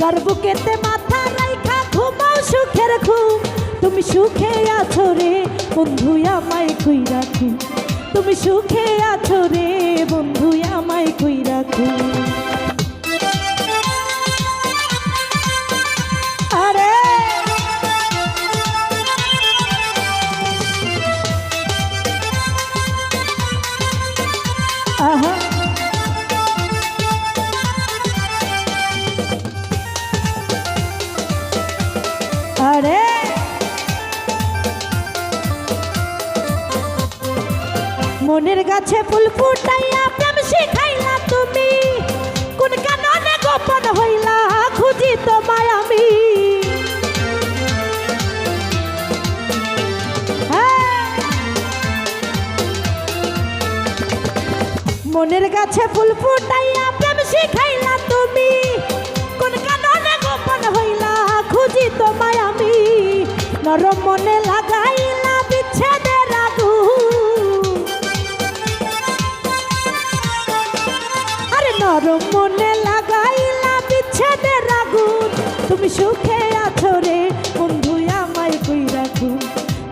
কার বুকেতে মাথা রাইখা ঘুমাও সুখের ঘুম। তুমি সুখে আছো রে বন্ধু আমায় খুই রাখো তুমি সুখে আছো রে বন্ধু আমায় খুই রাখো মনের গাছে ফুল ফুটাইয়া প্রেম শিখাইলা তুমি। কোন কাননে গোপন হইলা, খুঁজি তোমায় আমি। হ্যাঁ। মনের গাছে ফুল ফুটাইয়া প্রেম শিখাইলা তুমি। কোন কাননে গোপন হইলা, খুঁজি তোমায় আমি। নরম মনে লাগাইলা নরম মনে লাগাইলা তুমি সুখে আছো রে বন্ধু আমায় কই রাখো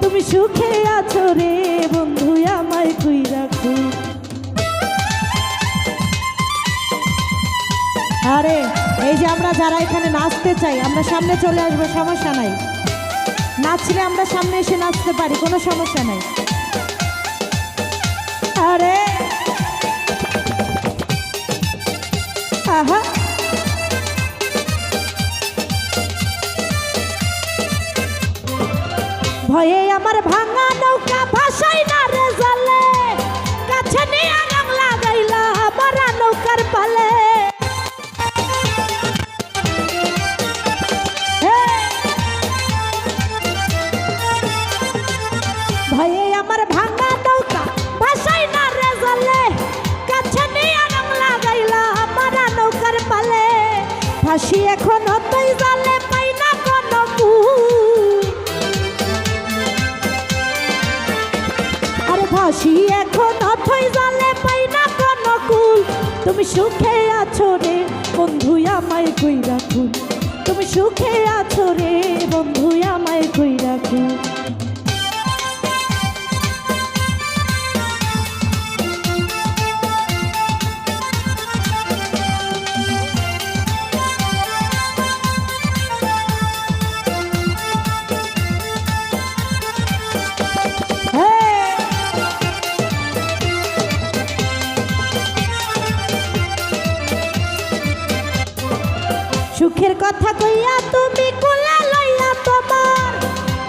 তুমি সুখে আছো রে বন্ধু আমায় কই রাখো আরে, এই যে আমরা যারা এখানে নাচতে চাই, আমরা সামনে চলে আসব, সমস্যা নাই। নাচলে আমরা সামনে এসে নাচতে পারি, কোনো সমস্যা নাই। আরে আহা। ভয়ে আমার ভাঙা নৌকা ভাসাই না রে জলে। কাছে নিয়ে রং লাগাইলা মারা নৌকার পালে। ফাঁসি এখন, তুই জালে পাই না কোনো আর ভাসি এখন অথই জালে পাই না কোনো তুমি সুখে আছো রে বন্ধু, আমায় কই রাখুন তুমি সুখে আছো রে বন্ধু, আমায় কই রাখুন সুখের কথা কইয়া তুমি কোলা লইয়া তোমার।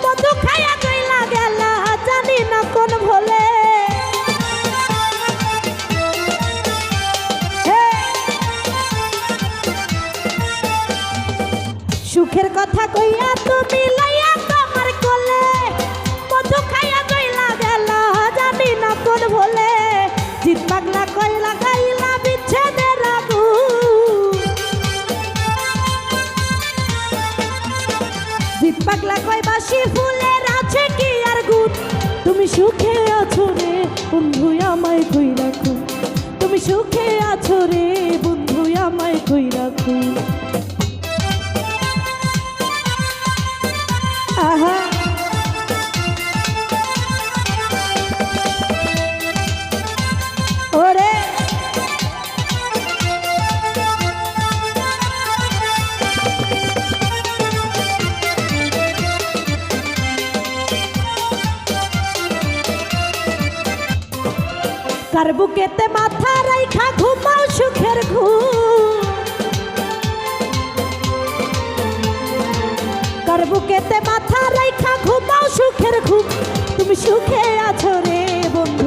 মধু খাইয়া কইলা গেলা, জানি না কোন ভোলে। সুখের কথা কইয়া তুমি জিত পাগলা বাসি ফুলের আছে কি আর গুণ? তুমি সুখে আছো রে বন্ধু, আমায় কই রাখো তুমি সুখে আছো রে বন্ধু, আমায় কই রাখো আহা তার বুকেতে মাথা রাইখা ঘুমাও সুখের ঘুম। তার বুকেতে মাথা রাইখা ঘুমাও সুখের ঘুম। তুমি সুখে আছো রে বন্ধু।